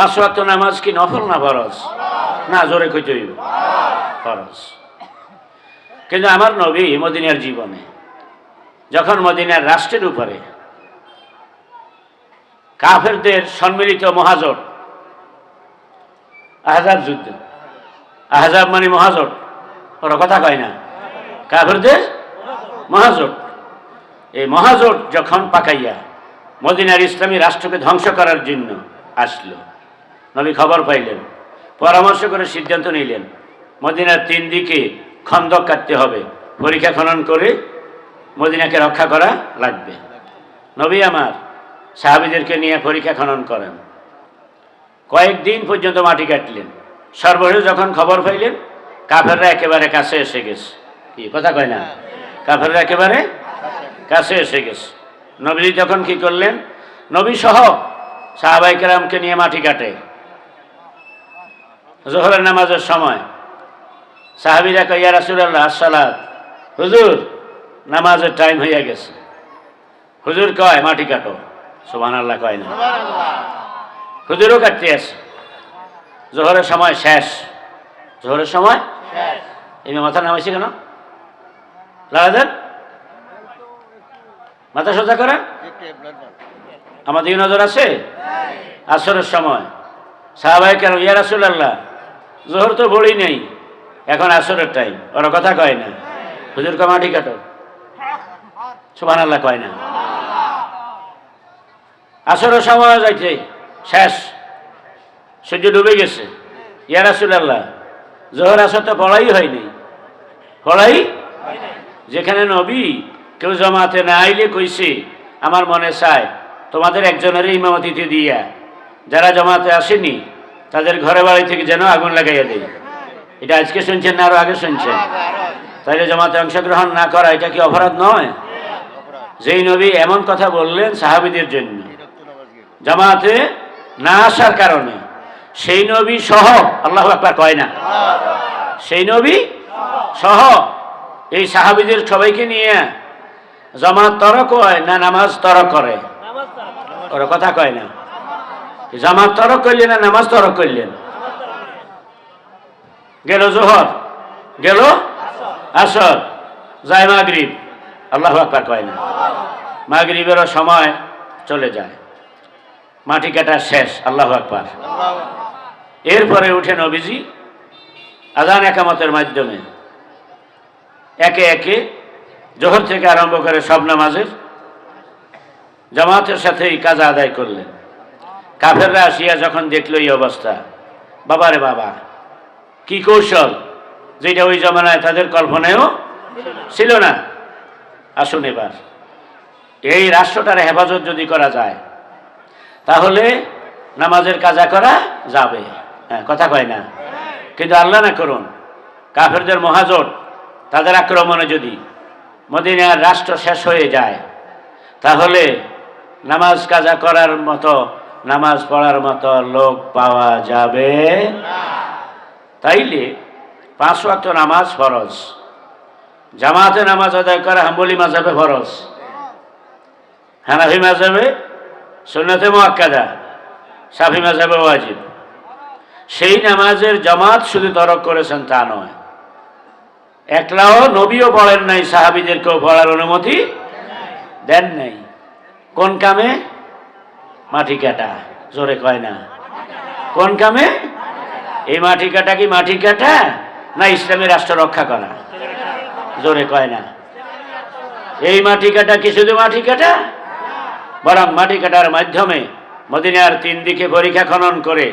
পাঁচ ওয়াক্ত নামাজ কি নফল না ফরজ? না, জোরে কইতে হইব। ফরজ। কিন্তু আমার নবী মদিনার জীবনে, যখন মদিনার রাষ্ট্রের উপরে কাফেরদের সম্মিলিত মহাজোট, আহজাব যুদ্ধ, আহজাব মানে মহাজোট, ওরা কথা কয় না। কাফেরদের মহাজোট। এই মহাজোট যখন পাকাইয়া মদিনার ইসলামী রাষ্ট্রকে ধ্বংস করার জন্য আসলো নবী খবর পাইলেন। পরামর্শ করে সিদ্ধান্ত নিলেন। মদিনার তিন দিকে খন্দক কাটতে হবে। পরীক্ষা খনন করে মদিনাকে রক্ষা করা লাগবে। নবী আমার, সাহাবিদেরকে নিয়ে পরীক্ষা খনন করেন। কয়েকদিন পর্যন্ত মাটি কাটলেন। সর্বশেষ যখন খবর পাইলেন, কাফেররা একেবারে কাছে এসে গেছে। কি, কথা কয় না? কাফেররা একেবারে কাছে এসে গেছে। নবী তখন কি করলেন? নবী সহ সাহাবাই কেরামকে নিয়ে মাটি কাটে। জোহরের নামাজের সময়। সাহাবিরা কয় ইয়া রাসূলুল্লাহ আসসালাত। হুজুর নামাজের টাইম হইয়া গেছে। হুজুর কয় মাটি কাটো। সুবহানাল্লাহ কয় না। হুজুরও কাটতে আছে। জোহরের সময় শেষ। জোহরের সময় এই মাথা নামাইছে কেন? লাগাদেন মাথা সোজা করেন? আমাদের নজর আছে? আসরের সময়। সাহাবাই কেন ইয়া রাসূলুল্লাহ জোহর তো বড়ি নেই। এখন আসরের টাইম ওরা কথা কয় না। হুজুর কামাটি কাটো। সুবান আল্লাহ কয় না। আসরের সময় যাইতে শেষ। সূর্য ডুবে গেছে। ইয়ার ইয়া রাসূলুল্লাহ, জোহর আসর তো পড়াই হয়নি। পড়াই যেখানে নবী কেউ জমাতে না আইলে কইছে, আমার মনে চায় তোমাদের একজনের ইমামতিতে দিয়া। যারা জমাতে আসেনি তাদের ঘরে বাড়ি থেকে যেন আগুন লাগাইয়া দেয়। এটা আজকে শুনছেন না আরও আগে শুনছেন? তাহলে জমাতে অংশগ্রহণ না করা এটা কি অপরাধ নয়? যেই নবী এমন কথা বললেন সাহাবিদের জন্য। জামাতে না আসার কারণে। সেই নবী সহ, আল্লাহ একবার কয় না? সেই নবী সহ। এই সাহাবিদের সবাইকে নিয়ে জামাত তরক হয় না নামাজ তরক করে? ওরা কথা কয় না। জামাত তরক করলেন না নামাজ তরক করলেন? গেল জোহর, গেল আসর, যায় মাগরিব। আল্লাহ আকবার কয় না। মাগরিবেরও সময় চলে যায়। মাটি কাটা শেষ, আল্লাহ আকবার। এরপরে উঠে নবীজি আজান একামতের মাধ্যমে একে একে জোহর থেকে আরম্ভ করে সব নামাজের জামাতের সাথেই কাজা আদায় করলেন। কাফেররা আসিয়া যখন দেখল এই অবস্থা বাবারে বাবা, কি কৌশল? যেটা ওই জমানায় তাদের কল্পনায়ও ছিল না। আসুন এবার, এই রাষ্ট্রটার হেফাজত যদি করা যায়, তাহলে নামাজের কাজা করা যাবে। হ্যাঁ কথা কয় না। কিন্তু আল্লাহ না করুন, কাফেরদের মহাজোট, তাদের আক্রমণে যদি মদিনার রাষ্ট্র শেষ হয়ে যায়, তাহলে নামাজ কাজা করার মতো নামাজ পড়ার মতো লোক পাওয়া যাবে? তাইলে পাঁচ ওয়াক্ত নামাজ ফরজ। জামাতে নামাজ আদায় করা হাম্বলি মাজাবে ফরজ। হানাফি মাজাবে সুন্নতে মোয়াক্কাদা সাফি মাজাবে ওয়াজিব। সেই নামাজের জামাত শুধু তরক করেছেন তা নয়। একলাও নবীও পড়েন নাই, সাহাবিদেরকেও পড়ার অনুমতি দেন নাই। কোন কামে? মাটি কাটা, জোরে কয় না। কোন কামে? এই মাটি কাটা কি মাটি কাটা, না ইসলামী রাষ্ট্র রক্ষা করা? জোরে কয় না। এই মাটি কাটা কি শুধু মাটি কাটা? বরং মাটি কাটার মাধ্যমে মদিনার তিন দিকে পরীক্ষা খনন করে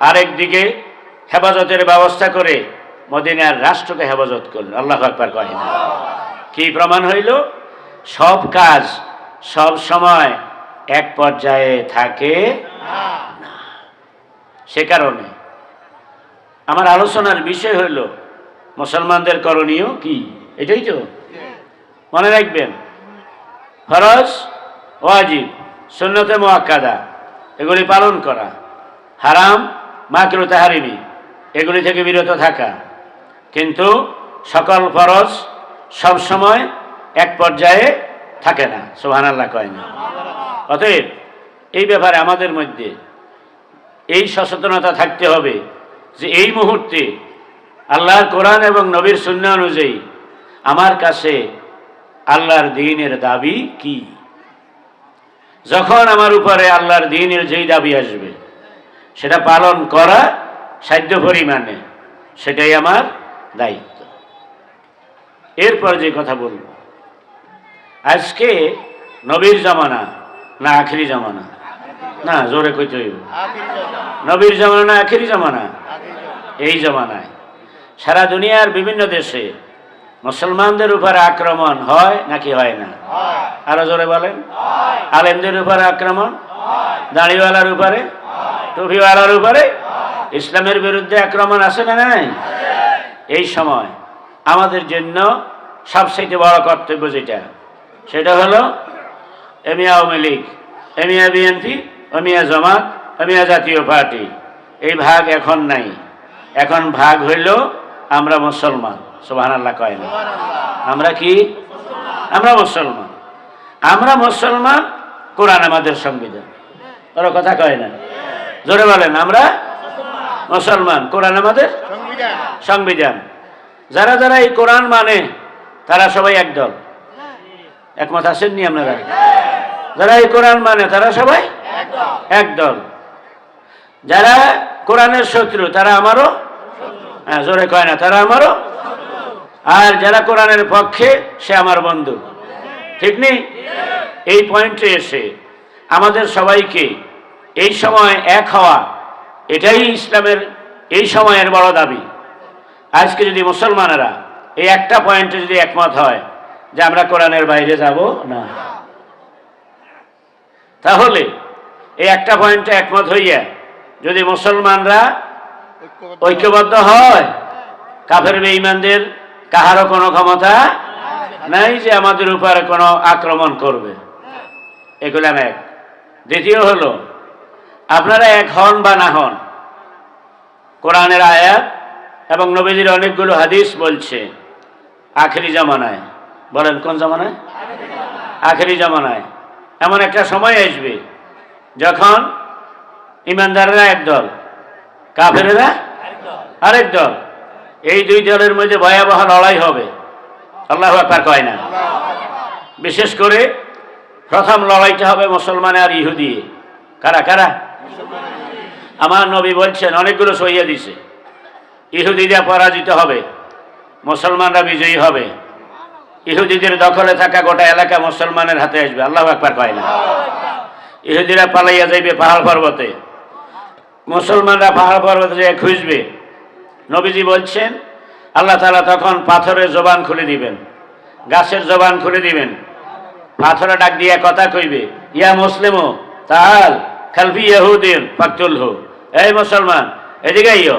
আরেক দিকে হেফাজতের ব্যবস্থা করে মদিনার রাষ্ট্রকে হেফাজত করল। আল্লাহ আকবার কয় না। কি প্রমাণ হইল? সব কাজ সব সময় এক পর্যায়ে থাকে না। সে কারণে আমার আলোচনার বিষয় হইল মুসলমানদের করণীয় কি? এটাই তো। মনে রাখবেন ফরজ ওয়াজিব সুন্নতে মোয়াক্কাদা এগুলি পালন করা। হারাম মাকরু তাহারিমি এগুলি থেকে বিরত থাকা। কিন্তু সকল ফরজ সব সময় এক পর্যায়ে থাকে না। সুবহানাল্লাহ কয় না। অতএব এই ব্যাপারে আমাদের মধ্যে এই সচেতনতা থাকতে হবে যে এই মুহূর্তে আল্লাহর কোরআন এবং নবীর শূন্য অনুযায়ী আমার কাছে আল্লাহর দিনের দাবি কি? যখন আমার উপরে আল্লাহর দিনের যেই দাবি আসবে, সেটা পালন করা সাধ্য পরিমাণে, সেটাই আমার দায়িত্ব। এরপর যে কথা বলব, আজকে নবীর জামানা না আখেরি জামানা। না জোরে কইতে হইব। নবীর জামানা না আখেরি জামানা? এই জামানায়। সারা দুনিয়ার বিভিন্ন দেশে মুসলমানদের উপরে আক্রমণ হয় নাকি হয় না? আরও জোরে বলেন। আলেমদের উপরে আক্রমণ? দাঁড়িওয়ালার উপরে? টুপিওয়ালার উপরে? ইসলামের বিরুদ্ধে আক্রমণ আছে না নাই? এই সময় আমাদের জন্য সবচেয়ে বড় কর্তব্য যেটা সেটা হলো এমিয়া আওয়ামী লীগ, এমিয়া বিএনপি, এমিয়া জামাত, এমিয়া জাতীয় পার্টি। এই ভাগ এখন নাই। এখন ভাগ হইল আমরা মুসলমান। সুবাহ আল্লাহ কয় না। আমরা কি? আমরা মুসলমান। আমরা মুসলমান কোরআন আমাদের সংবিধান। ওরা কথা কয় না। জোরে বলেন, আমরা মুসলমান। কোরআন আমাদের সংবিধান। যারা যারা এই কোরআন মানে তারা সবাই একদল। একমত আসেননি আপনারা? যারা এই কোরআন মানে তারা সবাই একদল। যারা কোরআনের শত্রু, তারা আমারও হ্যাঁ জোরে কয় না, তারা আমারও। আর যারা কোরআনের পক্ষে, সে আমার বন্ধু। ঠিক নেই এই পয়েন্টে এসে আমাদের সবাইকে এই সময় এক হওয়া, এটাই ইসলামের, এই সময়ের বড় দাবি। আজকে যদি মুসলমানেরা এই একটা পয়েন্টে যদি একমত হয় যে আমরা কোরআনের বাইরে যাব, না। তাহলে এই একটা পয়েন্টে একমত হইয়া যদি মুসলমানরা ঐক্যবদ্ধ হয়, কাফের বেঈমানদের কাহারও কোনো ক্ষমতা নাই যে আমাদের উপরে কোনো আক্রমণ করবে। এগুলো এক। দ্বিতীয় হলো, আপনারা এক হন বা না হন, কোরআনের আয়াত এবং নবীজির অনেকগুলো হাদিস বলছে আখেরি জামানায়। বলেন কোন জামানায়? আখেরি জামানায়। এমন একটা সময় আসবে যখন ইমানদারেরা একদল কাফেরেরা আরেক দল। এই দুই দলের মধ্যে ভয়াবহ লড়াই হবে। আল্লাহ একবার কয় না? বিশেষ করে প্রথম লড়াইটা হবে মুসলমান আর ইহুদি। কারা কারা? আমার নবী বলছেন, অনেকগুলো সইয়া দিছে ইহুদিরা পরাজিত হবে, মুসলমানরা বিজয়ী হবে। ইহুদিদের দখলে থাকা গোটা এলাকা মুসলমানের হাতে আসবে। আল্লাহ একবার কয় না। ইহুদিরা পালাইয়া যাইবে পাহাড় পর্বতে। মুসলমানরা পাহাড় পর্বতে যেয়ে খুঁজবে। নবীজি বলছেন, আল্লাহ তালা তখন পাথরের জবান খুলে দিবেন। গাছের জবান খুলে দিবেন। পাথরে ডাক দিয়ে কথা কইবে, ইয়া মুসলিমও তাহাল খালফি ইয়াহুদিন পাকতুল হো এই মুসলমান, এদিকে আইও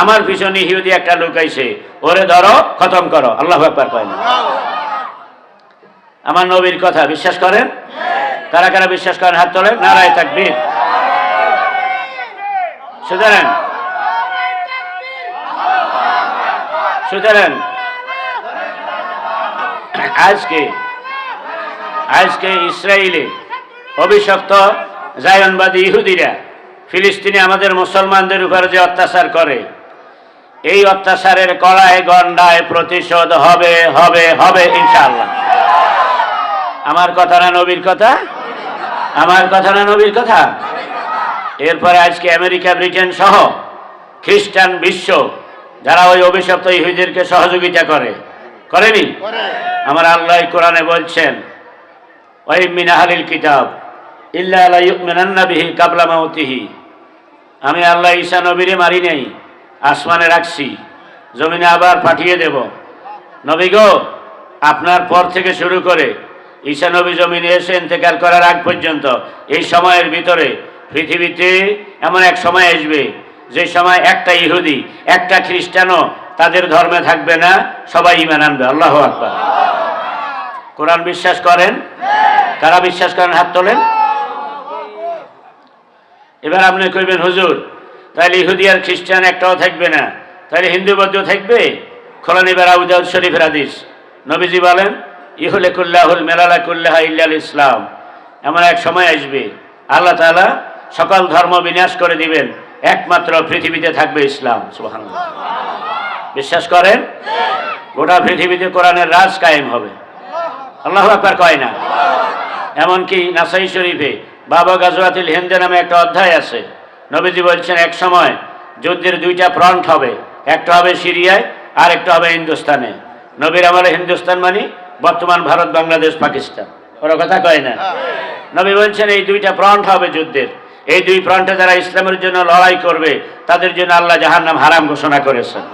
আমার পিছনে ইহুদি একটা লুকাইছে ওরে ধরো, খতম করো। আল্লাহ একবার কয় না। আমার নবীর কথা বিশ্বাস করেন? কারা কারা বিশ্বাস করেন? হাত তোলেন। নারায় থাকবি সুতরাং সুতরাং, আজকে আজকে ইসরায়েলে অভিশপ্ত জায়নবাদী ইহুদিরা, ফিলিস্তিনে আমাদের মুসলমানদের উপর যে অত্যাচার করে, এই অত্যাচারের কড়ায় গন্ডায় প্রতিশোধ হবে হবে হবে, ইনশাআল্লাহ। আমার কথা না নবীর কথা? আমার কথা না নবীর কথা? এরপরে আজকে আমেরিকা ব্রিটেন সহ খ্রিস্টান বিশ্ব যারা ওই অভিশপ্ত ইহুদিদেরকে সহযোগিতা করে করেনি? আমার আল্লাহ কোরআনে বলছেন ওই মিনাহালিল কিতাব ইল্লা আলা ইউমিনান্না বিহি কাবলা মাউতিহি। আমি আল্লাহ ঈসা নবীরে মারি নাই আসমানে রাখছি জমিনে আবার পাঠিয়ে দেব। নবী গো আপনার পর থেকে শুরু করে ঈশা নবী জমিনে এসে ইন্তেকাল করার আগ পর্যন্ত এই সময়ের ভিতরে পৃথিবীতে এমন এক সময় আসবে, যে সময় একটা ইহুদি, একটা খ্রিস্টানও তাদের ধর্মে থাকবে না, সবাই ইমান আনবে। আল্লাহ আকবার। কোরআন বিশ্বাস করেন? কারা বিশ্বাস করেন? হাত তোলেন। এবার আপনি কইবেন, হুজুর তাহলে ইহুদি আর খ্রিস্টান একটাও থাকবে না। তাহলে হিন্দু বৌদ্ধ থাকবে? খোলান এবার আবুদাউদ শরীফের হাদিস। নবীজি বলেন ইহুলে কুল্লাহুল মেলালা কুল্লাহা ইল্লাল ইসলাম। এমন এক সময় আসবে, আল্লাহ তাআলা সকল ধর্ম বিনাশ করে দিবেন, একমাত্র পৃথিবীতে থাকবে ইসলাম, সুবহানাল্লাহ। বিশ্বাস করেন? গোটা পৃথিবীতে কোরআনের রাজ কায়েম হবে। আল্লাহ আকবার কয় না? এমনকি নাসাই শরীফে বাবা গাজওয়াতিল হিন্দে নামে একটা অধ্যায় আছে। নবীজি বলছেন, এক সময় যুদ্ধের দুইটা ফ্রন্ট হবে, একটা হবে সিরিয়ায় আর একটা হবে হিন্দুস্তানে। নবীর আমলে হিন্দুস্তান মানে বর্তমান ভারত, বাংলাদেশ, পাকিস্তান। ওরা কথা কয় না? নবী বলছেন, এই দুইটা ফ্রন্ট হবে যুদ্ধের। এই দুই ফ্রন্টে যারা ইসলামের জন্য লড়াই করবে, তাদের জন্য আল্লাহ জাহান্নাম হারাম ঘোষণা করেছেন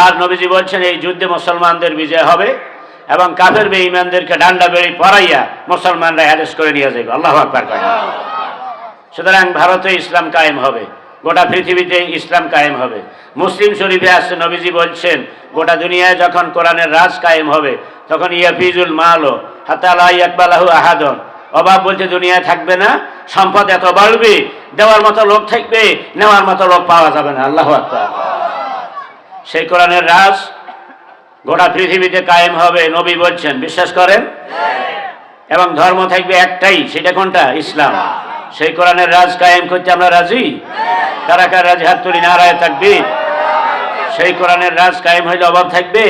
আর নবীজি বলছেন, এই যুদ্ধে মুসলমানদের বিজয় হবে এবং কাফের বেঈমানদেরকে ডান্ডা বেড়ি পরাইয়া মুসলমানরা অ্যারেস্ট করে নিয়ে যাবে আল্লাহ আকবার সুতরাং ভারতে ইসলাম কায়েম হবে। গোটা পৃথিবীতে ইসলাম কায়েম হবে। মুসলিম শরীফে আসছে নবীজি বলছেন, গোটা দুনিয়ায় যখন কোরআনের রাজ কায়েম হবে, তখন ইয়াফিজুল মালো হাতালা ইয়াকবালাহু আহাদন। অভাব বলতে দুনিয়ায় থাকবে না, সম্পদ এত বাড়বে, দেওয়ার মতো লোক থাকবে, নেওয়ার মতো লোক পাওয়া যাবে না। আল্লাহ সেই কোরআনের রাজ গোটা পৃথিবীতে কায়েম হবে, নবী বলছেন, বিশ্বাস করেন? এবং ধর্ম থাকবে একটাই, সেটা কোনটা? ইসলাম। সেই কোরআনের রাজ কায়েম করতে আমরা রাজি? কারা কার রাজি? হাত তুলি, নারায় থাকবে সেই কোরআনের রাজ কায়েম হইলে অভাব থাকবে?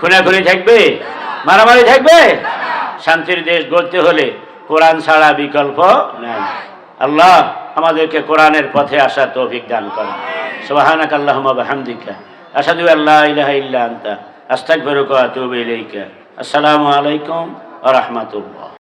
খুনাখুনি থাকবে? মারামারি থাকবে? শান্তির দেশ গড়তে হলে কোরআন ছাড়া বিকল্প নাই। আল্লাহ আমাদেরকে কোরআনের পথে আসা তৌফিক দান করেন। সুবহানাক আল্লাহুম্মা বিহামদিকা। আশহাদু আল্লা ইলাহা ইল্লা আনতা। আস্তাগফিরুকা আসসালামু আলাইকুম ওয়া রাহমাতুল্লাহ।